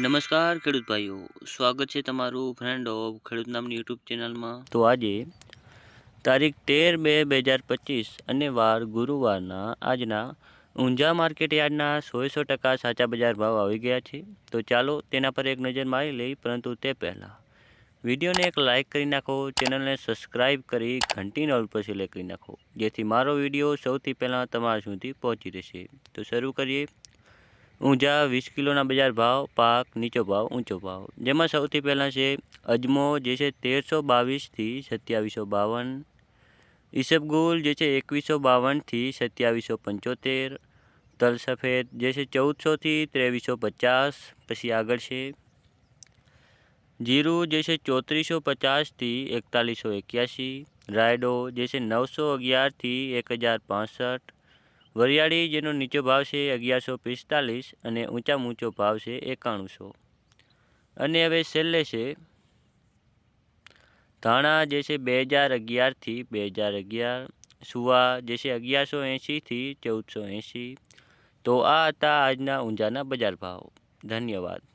નમસ્કાર, ખેડૂત ભાઈઓ. સ્વાગત છે તમારું ફ્રેન્ડ ઓફ ખેડૂત નામની યુટ્યુબ ચેનલમાં. તો આજે તારીખ તેર બે બે હજાર પચીસ અને વાર ગુરુવારના આજના ઊંઝા માર્કેટ યાર્ડના સો સો ટકા સાચા બજાર ભાવ આવી ગયા છે. તો ચાલો તેના પર એક નજર મારી લઈ, પરંતુ તે પહેલાં વિડીયોને એક લાઇક કરી નાખો, ચેનલને સબસ્ક્રાઈબ કરી ઘંટી નોલ પર સિલેક્ટ કરી નાખો, જેથી મારો વીડિયો સૌથી પહેલાં તમારા સુધી પહોંચી રહેશે. તો શરૂ કરીએ. ઊંઝા વીસ કિલોના બજાર ભાવ, પાક નીચો ભાવ, ઊંચો ભાવ. જેમાં સૌથી પહેલાં છે અજમો, જે છે તેરસો બાવીસથી સત્યાવીસો બાવન. ઈસબગુલ, જે છે એકવીસો બાવનથી સત્યાવીસો પંચોતેર. તલ સફેદ જે છે ચૌદસોથી ત્રેવીસો પચાસ. પછી આગળ છે. જીરું, જે છે ચોત્રીસો પચાસથી એકતાલીસો એક્યાસી. રાયડો, જે છે નવસો અગિયારથી એક હજાર પાસઠ. વરિયાળી, જેનો નીચો ભાવ છે અગિયારસો પિસ્તાલીસ અને ઊંચામાં ઊંચો ભાવ છે એકાણુંસો. અને હવે છેલ્લે છે, ધાણા જે છે બે હજાર અગિયારથી બે હજાર અગિયાર, સુવા જે છે અગિયારસો એંશીથી ચૌદસો એંશી. તો આ હતા આજના ઊંઝાના બજાર ભાવ. ધન્યવાદ.